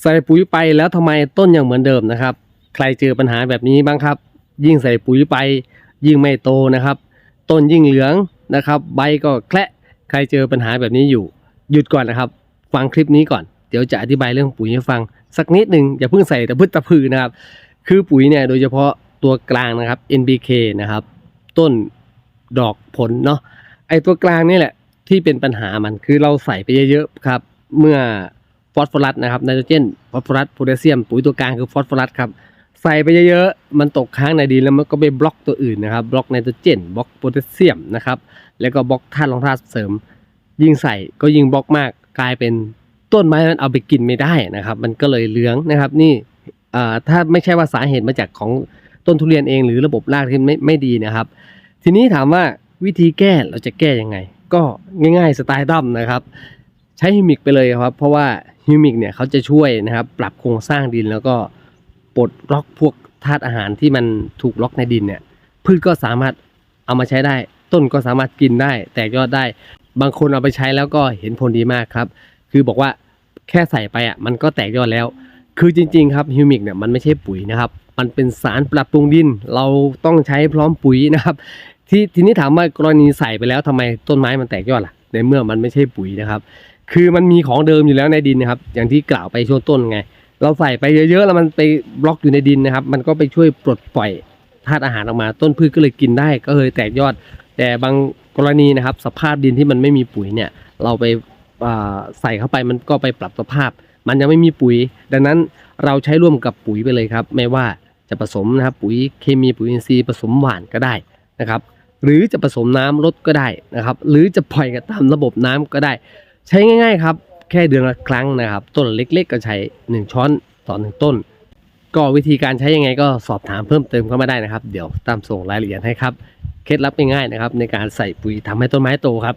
ใส่ปุ๋ยไปแล้วทำไมต้นยังเหมือนเดิมนะครับ ใครเจอปัญหาแบบนี้บ้างครับ ยิ่งใส่ปุ๋ยไป ยิ่งไม่โตนะครับ ต้นยิ่งเหลืองนะครับ ใบก็แคละใครเจอปัญหาแบบนี้อยู่ หยุดก่อนนะครับ ฟังคลิปนี้ก่อน เดี๋ยวจะอธิบายเรื่องปุ๋ยให้ฟัง สักนิดหนึ่งอย่าเพิ่งใส่แต่พืชตะพือนะครับ คือปุ๋ยเนี่ยโดยเฉพาะตัวกลางนะครับ NPK นะครับ ต้นดอกผลเนาะไอตัวกลางนี่แหละที่เป็นปัญหามันคือเราใส่ไปเยอะๆครับ เมื่อ อสฟอรัสนะครับไนโตรเจนฟอสฟอรัสโพแทสเซียม ปุ๋ยตัวกลางคือฟอสฟอรัสครับใส่ไปเยอะๆ มันตกค้างในดินแล้วมันก็ไปบล็อกตัวอื่นนะครับ บล็อกไนโตรเจน บล็อกโพแทสเซียมนะครับ แล้วก็บล็อกธาตุรองธาตุเสริม ยิ่งใส่ก็ยิ่งบล็อกมากกลายเป็นต้นไม้มันเอาไปกินไม่ได้นะครับ มันก็เลยเหลืองนะครับ นี่ถ้าไม่ใช่ว่าสาเหตุมาจากของต้นทุเรียนเองหรือระบบรากที่ไม่ไม่ดีนะครับ ทีนี้ถามว่าวิธีแก้เราจะแก้ยังไง ก็ง่ายๆสไตล์ดั้มนะครับ ใช้ฮิมิกไปเลยครับ เพราะว่า ฮิวมิกเนี่ยเขาจะช่วยนะครับ ปรับโครงสร้างดินแล้วก็ปลดล็อกพวกธาตุอาหารที่มันถูกล็อกในดินเนี่ย พืชก็สามารถเอามาใช้ได้ ต้นก็สามารถกินได้ แตกยอดได้ บางคนเอาไปใช้แล้วก็เห็นผลดีมากครับ คือบอกว่าแค่ใส่ไปอะมันก็แตกยอดแล้ว คือจริง ๆ ครับฮิวมิกเนี่ยมันไม่ใช่ปุ๋ยนะครับ มันเป็นสารปรับปรุงดิน เราต้องใช้พร้อมปุ๋ยนะครับ ที่ทีนี้ถามว่ากรณีใส่ไปแล้วทำไมต้นไม้มันแตกยอดล่ะ ในเมื่อมันไม่ใช่ปุ๋ยนะครับ คือมันมีของเดิมอยู่แล้วในดินนะครับ อย่างที่กล่าวไปช่วงต้นไง เราใส่ไปเยอะๆแล้วมันไปบล็อกอยู่ในดินนะครับ มันก็ไปช่วยปลดปล่อยธาตุอาหารออกมา ต้นพืชก็เลยกินได้ก็เลยแตกยอด แต่บางกรณีนะครับ สภาพดินที่มันไม่มีปุ๋ยเนี่ย เราไปใส่เข้าไปมันก็ไปปรับสภาพ มันยังไม่มีปุ๋ย ดังนั้นเราใช้ร่วมกับปุ๋ยไปเลยครับ ไม่ว่าจะผสมนะครับปุ๋ยเคมีปุ๋ยอินทรีย์ผสมหวานก็ได้นะครับ หรือจะผสมน้ำลดก็ได้นะครับ หรือจะปล่อยกันตามระบบน้ำก็ได้ ใช้ง่ายๆครับ แค่เดือนละครั้งนะครับ ต้นเล็ก ๆ ก็ใช้ 1 ช้อนต่อหนึ่งต้น ก็วิธีการใช้ยังไงก็สอบถามเพิ่มเติมเข้ามาได้นะครับ เดี๋ยวตามส่งรายละเอียดให้ครับ เคล็ดลับง่ายๆนะครับ ในการใส่ปุ๋ยทำให้ต้นไม้โตครับ